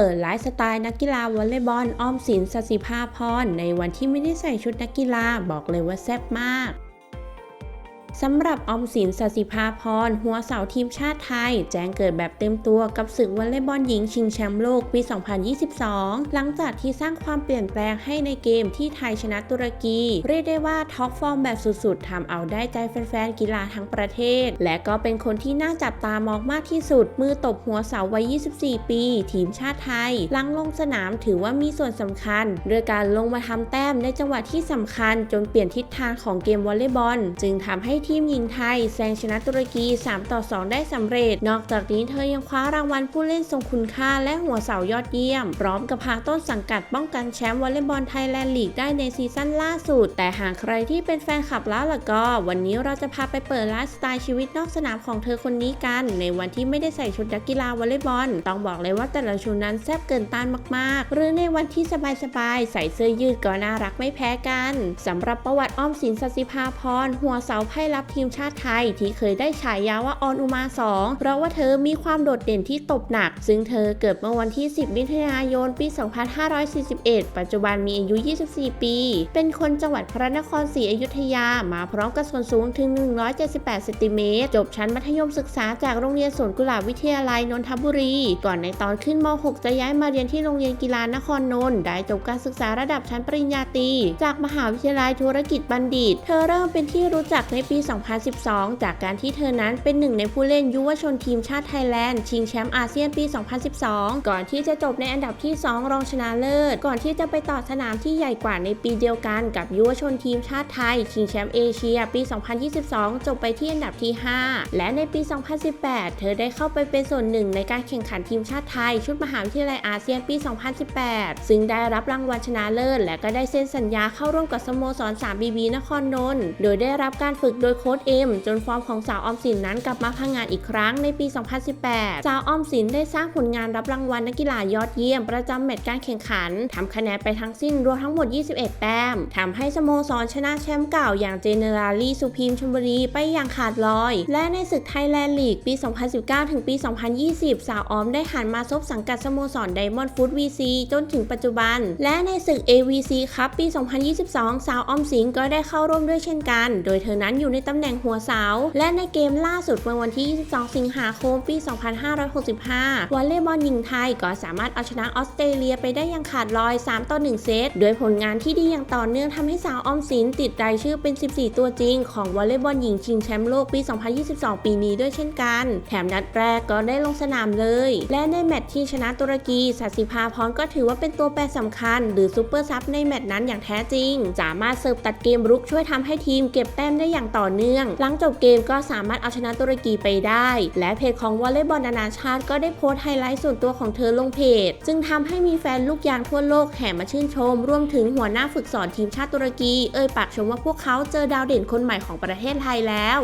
เปิดไลฟ์สไตล์นักกีฬาวอลเลย์บอลออมสินสศิภาพรในวันที่ไม่ได้ใส่ชุดนักกีฬาบอกเลยว่าแซ่บมาก สำหรับอมสินสศิภาพร หัวเสาทีมชาติไทย แจ้งเกิดแบบเต็มตัวกับศึกวอลเลย์บอลหญิงชิงแชมป์โลกปี 2022 หลังจากที่สร้างความเปลี่ยนแปลงให้ในเกมที่ไทยชนะตุรกี เรียกได้ว่าท็อปฟอร์มแบบสุดๆทำเอาได้ใจแฟนๆกีฬาทั้งประเทศ และก็เป็นคนที่น่าจับตามองมากที่สุด มือตบหัวเสาวัย 24 ปี ทีมชาติไทยหลังลงสนามถือว่ามีส่วนสำคัญด้วยการลงมาทำแต้มในจังหวะที่สำคัญ จนเปลี่ยนทิศทางของเกมวอลเลย์บอล จึงทำให้ทีมหญิงไทยแซงชนะตุรกี 3 ต่อ 2 ได้สำเร็จ นอกจากนี้เธอยังคว้ารางวัลผู้เล่นทรงคุณค่าและหัวเสายอดเยี่ยม พร้อมกับพาต้นสังกัดป้องกันแชมป์วอลเลย์บอลไทยแลนด์ลีกได้ในซีซั่นล่าสุด แต่หากใครที่เป็นแฟนคลับแล้วล่ะก็ วันนี้เราจะพาไปเปิดไลฟ์สไตล์ชีวิตนอกสนามของเธอคนนี้กัน ในวันที่ไม่ได้ใส่ชุดนักกีฬาวอลเลย์บอล ต้องบอกเลยว่าแต่ละชุดนั้นแซ่บเกินต้านมากๆ หรือในวันที่สบายๆใส่เสื้อยืดก็น่ารักไม่แพ้กันสำหรับประวัติอ้อมสินสศิภาพรหัวเสาไพ่รับทีมชาติไทยที่เคยได้ฉายาว่าออนอุมาสองเพราะว่าเธอมีความโดดเด่นที่ตบหนัก ซึ่งเธอเกิดเมื่อวันที่ 10 มิถุนายน ปี 2541 ปัจจุบันมีอายุ 24 ปี เป็นคนจังหวัดพระนครศรีอยุธยา มาพร้อมกับส่วนสูงถึง 178เซนติเมตร จบชั้นมัธยมศึกษาจากโรงเรียนสวนกุหลาบวิทยาลัยนนทบุรี ก่อนในตอนขึ้นม .6 จะย้ายมาเรียนที่โรงเรียนกีฬานครนนท์ ได้จบการศึกษาระดับชั้นปริญญาตรี จากมหาวิทยาลัยธุรกิจบัณฑิต เธอเริ่มเป็นที่รู้จักในปี2012 จากการที่เธอนั้นเป็นหนึ่งในผู้เล่นยุวชนทีมชาติไทยแลนด์ชิงแชมป์อาเซียนปี 2012 ก่อนที่จะจบในอันดับที่ 2 รองชนะเลิศ ก่อนที่จะไปต่อสนามที่ใหญ่กว่าในปีเดียวกันกับยุวชนทีมชาติไทย ชิงแชมป์เอเชียปี 2022 จบไปที่อันดับที่ 5 และในปี 2018 เธอได้เข้าไปเป็นส่วนหนึ่งในการแข่งขันทีมชาติไทย ชุดมหาวิทยาลัยอาเซียนปี 2018 ซึ่งได้รับรางวัลชนะเลิศ และก็ได้เซ็นสัญญาเข้าร่วมกับสโมสร 3BB นครนนท์ โดยได้รับการฝึกโดยโค้ชเอ็มจนฟอร์มของสาวออมสินนั้นกลับมาพังงานอีกครั้งในปี 2018 สาวออมสินได้สร้างผลงานรับรางวัลนักกีฬายอดเยี่ยมประจำแมตช์การแข่งขันทำคะแนนไปทั้งสิ้นรวมทั้งหมด 21 แต้มทำให้สโมสรชนะแชมป์เก่าอย่างเจเนอราลีสุพีมชลบุรีไปอย่างขาดลอย และในศึกไทยแลนด์ลีกปี 2019 ถึงปี 2020 สาวออมได้หันมาซบสังกัดสโมสรไดมอนด์ฟู้ดวีซีจนถึงปัจจุบัน และในศึก AVC ครับปี 2022 สาวออมสินก็ได้เข้าร่วมด้วยเช่นกัน โดยเธอนั้นอยู่ในตำแหน่งหัวเสา และในเกมล่าสุดเมื่อวันที่ 22 สิงหาคม ปี 2565 วอลเลย์บอลหญิงไทยก็สามารถเอาชนะออสเตรเลียไปได้อย่างขาดลอย 3 ต่อ 1 เซตโดยผลงานที่ดีอย่างต่อเนื่องทำให้สาวออมสินติดรายชื่อเป็น 14 ตัวจริง ของวอลเลย์บอลหญิงชิงแชมป์โลกปี 2022 ปีนี้ด้วยเช่นกัน แถมนัดแรกก็ได้ลงสนามเลย และในแมตช์ที่ชนะตุรกีสัตย์สิภาพรก็ถือว่าเป็นตัวแปรสำคัญ หรือซูเปอร์ซับในแมตช์นั้นอย่างแท้จริง สามารถเสิร์ฟตัดเกมรุกช่วยทำให้ทีมเก็บแต้มได้อย่างต่อเนื่อง หลังจบเกมก็สามารถเอาชนะตุรกีไปได้ และเพจของวอลเลย์บอลนานาชาติก็ได้โพสต์ไฮไลท์ส่วนตัวของเธอลงเพจ จึงทำให้มีแฟนลูกยางทั่วโลกแห่มาชื่นชม รวมถึงหัวหน้าฝึกสอนทีมชาติตุรกี เอ่ยปากชมว่าพวกเขาเจอดาวเด่นคนใหม่ของประเทศไทยแล้ว